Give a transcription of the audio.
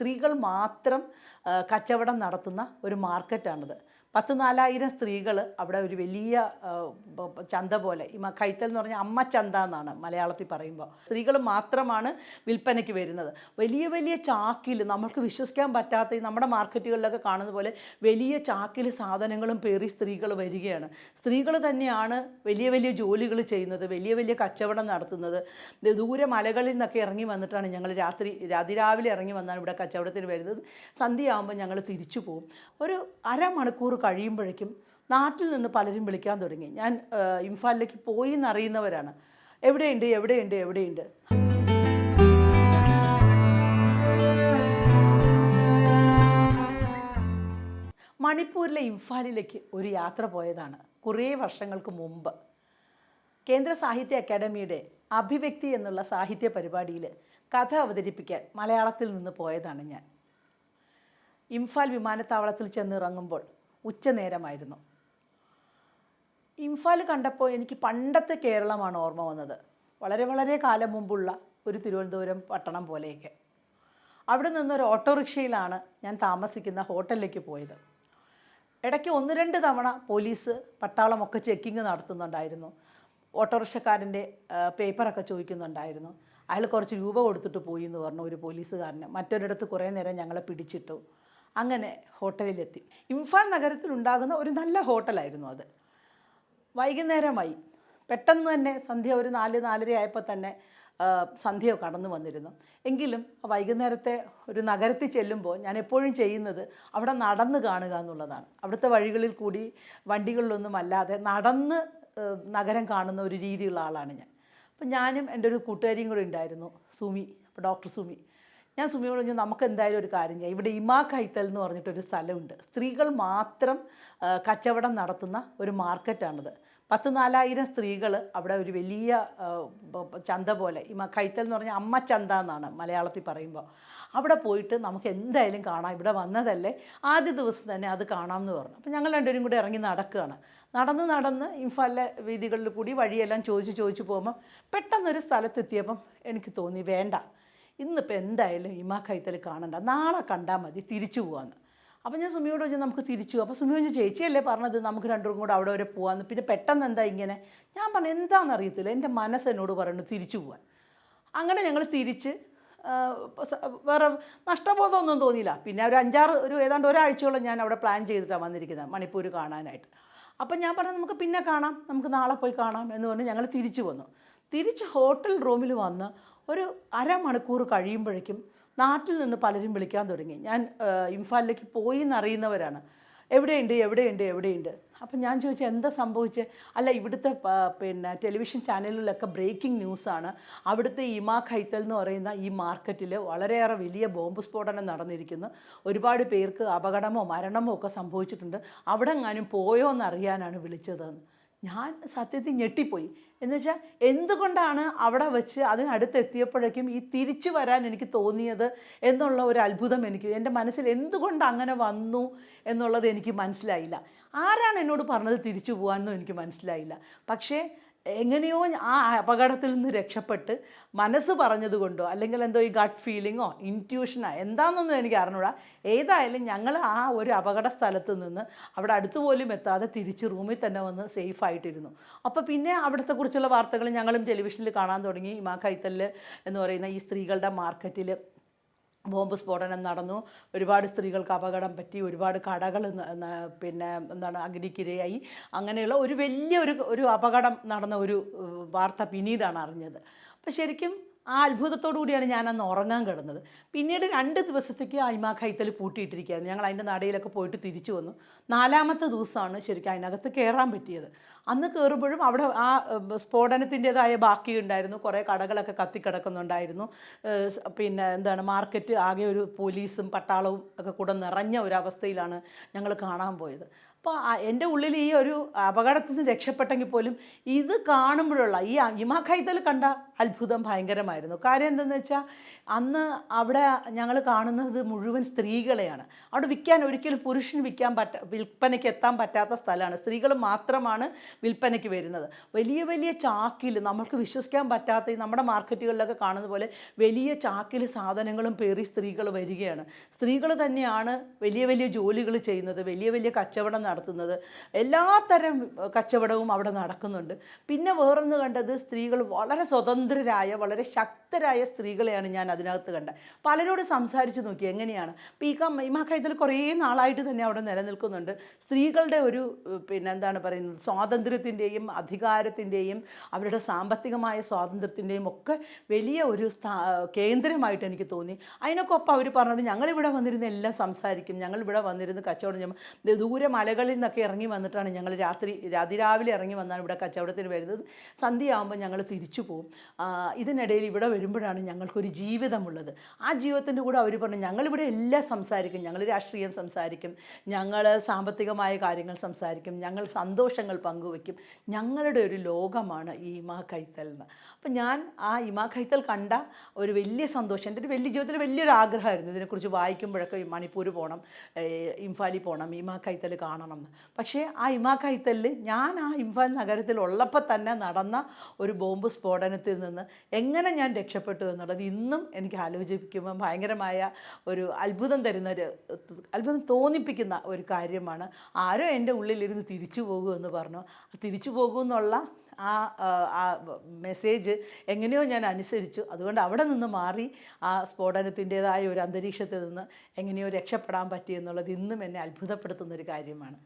സ്ത്രീകൾ മാത്രം കച്ചവടം നടത്തുന്ന ഒരു മാർക്കറ്റാണിത്. പത്ത് നാലായിരം സ്ത്രീകൾ അവിടെ ഒരു വലിയ ചന്ത പോലെ ഈ കൈത്തൽ എന്ന് പറഞ്ഞാൽ അമ്മ ചന്ത എന്നാണ് മലയാളത്തിൽ പറയുമ്പോൾ. സ്ത്രീകൾ മാത്രമാണ് വിൽപ്പനയ്ക്ക് വരുന്നത്. വലിയ വലിയ ചാക്കിൽ നമ്മൾക്ക് വിശ്വസിക്കാൻ പറ്റാത്ത നമ്മുടെ മാർക്കറ്റുകളിലൊക്കെ കാണുന്ന പോലെ വലിയ ചാക്കിൽ സാധനങ്ങളും പേറി സ്ത്രീകൾ വരികയാണ്. സ്ത്രീകൾ തന്നെയാണ് വലിയ വലിയ ജോലികൾ ചെയ്യുന്നത് വലിയ വലിയ കച്ചവടം നടത്തുന്നത്. ദൂരെ മലകളിൽ നിന്നൊക്കെ ഇറങ്ങി വന്നിട്ടാണ് ഞങ്ങൾ രാത്രി അതിരാവിലെ ഇറങ്ങി വന്നാണ് ഇവിടെ കച്ചവടത്തിന് വരുന്നത്. സന്ധ്യയാകുമ്പോൾ ഞങ്ങൾ തിരിച്ചു പോകും. ഒരു അരമണിക്കൂർ കഴിയുമ്പോഴേക്കും നാട്ടിൽ നിന്ന് പലരും വിളിക്കാൻ തുടങ്ങി. ഞാൻ ഇംഫാലിലേക്ക് പോയി എന്നറിയുന്നവരാണ്. എവിടെയുണ്ട് എവിടെയുണ്ട് എവിടെയുണ്ട്? മണിപ്പൂരിലെ ഇംഫാലിലേക്ക് ഒരു യാത്ര പോയതാണ് കുറേ വർഷങ്ങൾക്ക് മുമ്പ്. കേന്ദ്ര സാഹിത്യ അക്കാദമിയുടെ അഭിവ്യക്തി എന്നുള്ള സാഹിത്യ പരിപാടിയിൽ കഥ അവതരിപ്പിക്കാൻ മലയാളത്തിൽ നിന്ന് പോയതാണ് ഞാൻ. ഇംഫാൽ വിമാനത്താവളത്തിൽ ചെന്നിറങ്ങുമ്പോൾ ഉച്ചനേരമായിരുന്നു. ഇംഫാൽ കണ്ടപ്പോൾ എനിക്ക് പണ്ടത്തെ കേരളമാണ് ഓർമ്മ വന്നത്. വളരെ വളരെ കാലം മുമ്പുള്ള ഒരു തിരുവനന്തപുരം പട്ടണം പോലെയൊക്കെ. അവിടെ നിന്നൊരു ഓട്ടോറിക്ഷയിലാണ് ഞാൻ താമസിക്കുന്ന ഹോട്ടലിലേക്ക് പോയത്. ഇടയ്ക്ക് ഒന്ന് രണ്ട് തവണ പോലീസ് പട്ടാളമൊക്കെ ചെക്കിങ് നടത്തുന്നുണ്ടായിരുന്നു. ഓട്ടോറിക്ഷക്കാരന്റെ പേപ്പറൊക്കെ ചോദിക്കുന്നുണ്ടായിരുന്നു. അയാൾ കുറച്ച് രൂപ കൊടുത്തിട്ട് പോയി എന്ന് പറഞ്ഞു ഒരു പോലീസുകാരന്. മറ്റൊരിടത്ത് കുറേ നേരം ഞങ്ങളെ പിടിച്ചിട്ടു. അങ്ങനെ ഹോട്ടലിലെത്തി. ഇംഫാൽ നഗരത്തിലുണ്ടാകുന്ന ഒരു നല്ല ഹോട്ടലായിരുന്നു അത്. വൈകുന്നേരമായി. പെട്ടെന്ന് തന്നെ സന്ധ്യ ഒരു നാല് നാലര ആയപ്പോൾ തന്നെ സന്ധ്യ കടന്നു വന്നിരുന്നു. എങ്കിലും വൈകുന്നേരത്തെ ഒരു നഗരത്തിൽ ചെല്ലുമ്പോൾ ഞാൻ എപ്പോഴും ചെയ്യുന്നത് അവിടെ നടന്ന് കാണുക എന്നുള്ളതാണ്. അവിടുത്തെ വഴികളിൽ കൂടി വണ്ടികളിലൊന്നും അല്ലാതെ നടന്ന് നഗരം കാണുന്ന ഒരു രീതിയുള്ള ആളാണ് ഞാൻ. അപ്പം ഞാനും എന്റെ ഒരു കൂട്ടുകാരിയും കൂടെ ഉണ്ടായിരുന്നു സുമി ഡോക്ടർ സുമി. ഞാൻ സുമിയോട് പറഞ്ഞു നമുക്ക് എന്തായാലും ഒരു കാര്യം ചെയ്യാം. ഇവിടെ ഇമാ കൈത്തൽ എന്ന് പറഞ്ഞിട്ടൊരു സ്ഥലമുണ്ട്. സ്ത്രീകൾ മാത്രം കച്ചവടം നടത്തുന്ന ഒരു മാർക്കറ്റാണിത്. പത്ത് നാലായിരം സ്ത്രീകൾ അവിടെ ഒരു വലിയ ചന്ത പോലെ ഇമാ കൈത്തൽ എന്ന് പറഞ്ഞാൽ അമ്മ ചന്ത എന്നാണ് മലയാളത്തിൽ പറയുമ്പോൾ. അവിടെ പോയിട്ട് നമുക്ക് എന്തായാലും കാണാം. ഇവിടെ വന്നതല്ലേ ആദ്യ ദിവസം തന്നെ അത് കാണാമെന്ന് പറഞ്ഞു. അപ്പോൾ ഞങ്ങൾ രണ്ടുപേരും കൂടി ഇറങ്ങി നടക്കുകയാണ്. നടന്ന് നടന്ന് ഇംഫാലിലെ വീതികളിൽ കൂടി വഴിയെല്ലാം ചോദിച്ച് ചോദിച്ച് പോകുമ്പോൾ പെട്ടെന്നൊരു സ്ഥലത്തെത്തിയപ്പം എനിക്ക് തോന്നി വേണ്ട. ഇന്നിപ്പോൾ എന്തായാലും ഇമാ കൈത്തൽ കാണണ്ട. നാളെ കണ്ടാൽ മതി തിരിച്ചു പോകാമെന്ന് അപ്പോൾ ഞാൻ സുമിയോട് പറഞ്ഞു നമുക്ക് തിരിച്ചു അപ്പോൾ സുമി പറഞ്ഞു ചേച്ചിയല്ലേ പറഞ്ഞത് നമുക്ക് രണ്ടും കൂടെ അവിടെ വരെ പോകാമെന്ന് പിന്നെ പെട്ടെന്ന് എന്താ ഇങ്ങനെ? ഞാൻ പറഞ്ഞു എന്താണെന്ന് അറിയത്തില്ല എന്റെ മനസ്സ് എന്നോട് പറയുന്നു തിരിച്ചു പോകാൻ അങ്ങനെ ഞങ്ങൾ തിരിച്ച് വേറെ നഷ്ടബോധമൊന്നും തോന്നിയില്ല. പിന്നെ ഒരു അഞ്ചാറ് ഒരു ഏതാണ്ട് ഒരാഴ്ചയോളം ഞാൻ അവിടെ പ്ലാൻ ചെയ്തിട്ടാണ് വന്നിരിക്കുന്നത് മണിപ്പൂർ കാണാനായിട്ട്. അപ്പം ഞാൻ പറഞ്ഞു നമുക്ക് പിന്നെ കാണാം നമുക്ക് നാളെ പോയി കാണാം എന്ന് പറഞ്ഞ് ഞങ്ങൾ തിരിച്ചു വന്നു. തിരിച്ച് ഹോട്ടൽ റൂമിൽ വന്ന് ഒരു അരമണിക്കൂർ കഴിയുമ്പോഴേക്കും നാട്ടിൽ നിന്ന് പലരും വിളിക്കാൻ തുടങ്ങി. ഞാൻ ഇംഫാലിലേക്ക് പോയി എന്നറിയുന്നവരാണ് എവിടെയുണ്ട് എവിടെയുണ്ട് എവിടെയുണ്ട്? അപ്പം ഞാൻ ചോദിച്ചു എന്താ സംഭവിച്ചത് അല്ല ഇവിടുത്തെ പിന്നെ ടെലിവിഷൻ ചാനലിലൊക്കെ ബ്രേക്കിംഗ് ന്യൂസാണ്. അവിടുത്തെ ഇമാ ഖൈത്തൽ എന്ന് പറയുന്ന ഈ മാർക്കറ്റിൽ വളരെയേറെ വലിയ ബോംബ് സ്ഫോടനം നടന്നിരിക്കുന്നു. ഒരുപാട് പേർക്ക് അപകടമോ മരണമോ ഒക്കെ സംഭവിച്ചിട്ടുണ്ട്. അവിടെ എങ്ങാനും പോയോ എന്നറിയാനാണ് വിളിച്ചതെന്ന്. ഞാൻ സത്യത്തിൽ ഞെട്ടിപ്പോയി. എന്ന് വെച്ചാൽ എന്തുകൊണ്ടാണ് അവിടെ വെച്ച് അതിനടുത്ത് എത്തിയപ്പോഴേക്കും ഈ തിരിച്ചു വരാൻ എനിക്ക് തോന്നിയത് എന്നുള്ള ഒരു അത്ഭുതം എനിക്ക് എന്റെ മനസ്സിൽ എന്തുകൊണ്ട് അങ്ങനെ വന്നു എന്നുള്ളത് എനിക്ക് മനസ്സിലായില്ല. ആരാണ് എന്നോട് പറഞ്ഞത് തിരിച്ചു പോകാമെന്നും എനിക്ക് മനസ്സിലായില്ല. പക്ഷേ എങ്ങനെയോ ആ അപകടത്തിൽ നിന്ന് രക്ഷപ്പെട്ട് മനസ്സ് പറഞ്ഞതുകൊണ്ടോ അല്ലെങ്കിൽ എന്തോ ഈ ഗട്ട് ഫീലിങ്ങോ ഇന്റ്യൂഷനോ എന്താണെന്നൊന്നും എനിക്ക് അറിഞ്ഞൂടാ. ഏതായാലും ഞങ്ങൾ ആ ഒരു അപകട സ്ഥലത്ത് നിന്ന് അവിടെ അടുത്ത് പോലും എത്താതെ തിരിച്ച് റൂമിൽ തന്നെ വന്ന് സേഫ് ആയിട്ടിരുന്നു. അപ്പോൾ പിന്നെ അവിടുത്തെ കുറിച്ചുള്ള വാർത്തകൾ ഞങ്ങളും ടെലിവിഷനിൽ കാണാൻ തുടങ്ങി. ഇമാ കൈത്തൽ എന്ന് പറയുന്ന ഈ സ്ത്രീകളുടെ മാർക്കറ്റിൽ ബോംബ് സ്ഫോടനം നടന്നു. ഒരുപാട് സ്ത്രീകൾക്ക് അപകടം പറ്റി ഒരുപാട് കടകൾ പിന്നെ എന്താണ് അഗ്നിക്കിരയായി. അങ്ങനെയുള്ള ഒരു വലിയ ഒരു ഒരു അപകടം നടന്ന ഒരു വാർത്ത പിന്നീടാണ് അറിഞ്ഞത്. അപ്പം ശരിക്കും ആ അത്ഭുതത്തോടു കൂടിയാണ് ഞാൻ അന്ന് ഉറങ്ങാൻ കിടന്നത്. പിന്നീട് രണ്ട് ദിവസത്തേക്ക് അയിമാ കൈത്തൽ പൂട്ടിയിട്ടിരിക്കുകയാണ് ഞങ്ങൾ അതിന്റെ നടയിലൊക്കെ പോയിട്ട് തിരിച്ചു വന്നു. നാലാമത്തെ ദിവസമാണ് ശരിക്കും അതിനകത്ത് കയറാൻ പറ്റിയത്. അന്ന് കയറുമ്പോഴും അവിടെ ആ സ്ഫോടനത്തിന്റെതായ ബാക്കി ഉണ്ടായിരുന്നു. കുറേ കടകളൊക്കെ കത്തിക്കിടക്കുന്നുണ്ടായിരുന്നു. പിന്നെ എന്താണ് മാർക്കറ്റ് ആകെ ഒരു പോലീസും പട്ടാളവും ഒക്കെ കൂടെ നിറഞ്ഞ ഒരു അവസ്ഥയിലാണ് ഞങ്ങൾ കാണാൻ പോയത്. അപ്പോൾ എന്റെ ഉള്ളിൽ ഈ ഒരു അപകടത്തിൽ നിന്ന് രക്ഷപ്പെട്ടെങ്കിൽ പോലും ഇത് കാണുമ്പോഴുള്ള ഈ ഇമാ ഖൈതൽ കണ്ട അത്ഭുതം ഭയങ്കരമായിരുന്നു. കാര്യം എന്തെന്ന് വെച്ചാൽ അന്ന് അവിടെ ഞങ്ങൾ കാണുന്നത് മുഴുവൻ സ്ത്രീകളെയാണ്. അവിടെ വിൽക്കാൻ ഒരിക്കലും പുരുഷന് വിൽക്കാൻ പറ്റ വിൽപ്പനയ്ക്ക് എത്താൻ പറ്റാത്ത സ്ഥലമാണ്. സ്ത്രീകൾ മാത്രമാണ് വിൽപ്പനയ്ക്ക് വരുന്നത്. വലിയ വലിയ ചാക്കിൽ നമ്മൾക്ക് വിശ്വസിക്കാൻ പറ്റാത്ത നമ്മുടെ മാർക്കറ്റുകളിലൊക്കെ കാണുന്ന പോലെ വലിയ ചാക്കിൽ സാധനങ്ങളും പേറി സ്ത്രീകൾ വരികയാണ്. സ്ത്രീകൾ തന്നെയാണ് വലിയ വലിയ ജോലികൾ ചെയ്യുന്നത്. വലിയ വലിയ കച്ചവടം നടത്തുന്നത്. എല്ലാത്തരം കച്ചവടവും അവിടെ നടക്കുന്നുണ്ട്. പിന്നെ വേറൊന്ന് കണ്ടത് സ്ത്രീകൾ വളരെ സ്വതന്ത്രരായ വളരെ ശക്തരായ സ്ത്രീകളെയാണ് ഞാൻ അതിനകത്ത് കണ്ടത്. പലരോട് സംസാരിച്ച് നോക്കി എങ്ങനെയാണ്? ഇപ്പം ഈ കം ഈ കുറേ നാളായിട്ട് തന്നെ അവിടെ നിലനിൽക്കുന്നുണ്ട്. സ്ത്രീകളുടെ ഒരു പിന്നെ എന്താണ് പറയുന്നത് സ്വാതന്ത്ര്യത്തിന്റെയും അധികാരത്തിന്റെയും അവരുടെ സാമ്പത്തികമായ സ്വാതന്ത്ര്യത്തിന്റെയും ഒക്കെ വലിയ ഒരു കേന്ദ്രമായിട്ട് എനിക്ക് തോന്നി. അതിനൊക്കെ ഒപ്പം അവർ പറഞ്ഞത് ഞങ്ങളിവിടെ വന്നിരുന്ന് എല്ലാം സംസാരിക്കും. ഞങ്ങളിവിടെ വന്നിരുന്ന് കച്ചവടം ചെയ്യുമ്പോൾ ദൂരെ ദൂരെ മലകളിൽ നിന്നൊക്കെ ഇറങ്ങി വന്നിട്ടാണ് ഞങ്ങൾ രാത്രി അതിരാവിലെ ഇറങ്ങി വന്നാണ് ഇവിടെ കച്ചവടത്തിന് വരുന്നത്. സന്ധ്യയാകുമ്പോൾ ഞങ്ങൾ തിരിച്ചു പോകും. ഇതിനിടയിൽ ഇവിടെ വരുമ്പോഴാണ് ഞങ്ങൾക്കൊരു ജീവിതമുള്ളത്. ആ ജീവിതത്തിന്റെ കൂടെ അവർ പറഞ്ഞു ഞങ്ങളിവിടെ എല്ലാം സംസാരിക്കും. ഞങ്ങൾ രാഷ്ട്രീയം സംസാരിക്കും. ഞങ്ങൾ സാമ്പത്തികമായ കാര്യങ്ങൾ സംസാരിക്കും. ഞങ്ങൾ സന്തോഷങ്ങൾ പങ്കുവയ്ക്കും. ഞങ്ങളുടെ ഒരു ലോകമാണ് ഈ ഇമാ കൈത്തൽ എന്ന്. അപ്പം ഞാൻ ആ ഇമാ കൈത്തൽ കണ്ട ഒരു വലിയ സന്തോഷം എന്റെ ഒരു വലിയ ജീവിതത്തിൽ വലിയൊരു ആഗ്രഹമായിരുന്നു. ഇതിനെക്കുറിച്ച് വായിക്കുമ്പോഴൊക്കെ മണിപ്പൂർ പോകണം ഇംഫാലി പോകണം ഇമാ കൈത്തൽ കാണണം. എന്ന് പക്ഷേ ആ ഇമാ കൈത്തലിൽ ഞാൻ ആ ഇംഫാൽ നഗരത്തിൽ ഉള്ളപ്പോൾ തന്നെ നടന്ന ഒരു ബോംബ് സ്ഫോടനത്തിൽ നിന്ന് എങ്ങനെ ഞാൻ രക്ഷപ്പെട്ടു എന്നുള്ളത് ഇന്നും എനിക്ക് ആലോചിക്കുമ്പോൾ ഭയങ്കരമായ ഒരു അത്ഭുതം തരുന്ന ഒരു അത്ഭുതം തോന്നിപ്പിക്കുന്ന ഒരു കാര്യമാണ്. ആരോ എന്റെ ഉള്ളിലിരുന്ന് തിരിച്ചു പോകുമെന്ന് പറഞ്ഞു. തിരിച്ചു പോകുമെന്നുള്ള ആ മെസ്സേജ് എങ്ങനെയോ ഞാൻ അനുസരിച്ചു. അതുകൊണ്ട് അവിടെ നിന്ന് മാറി ആ സ്ഫോടനത്തിന്റേതായ ഒരു അന്തരീക്ഷത്തിൽ നിന്ന് എങ്ങനെയോ രക്ഷപ്പെടാൻ പറ്റിയെന്നുള്ളത് ഇന്നും എന്നെ അത്ഭുതപ്പെടുത്തുന്നൊരു കാര്യമാണ്.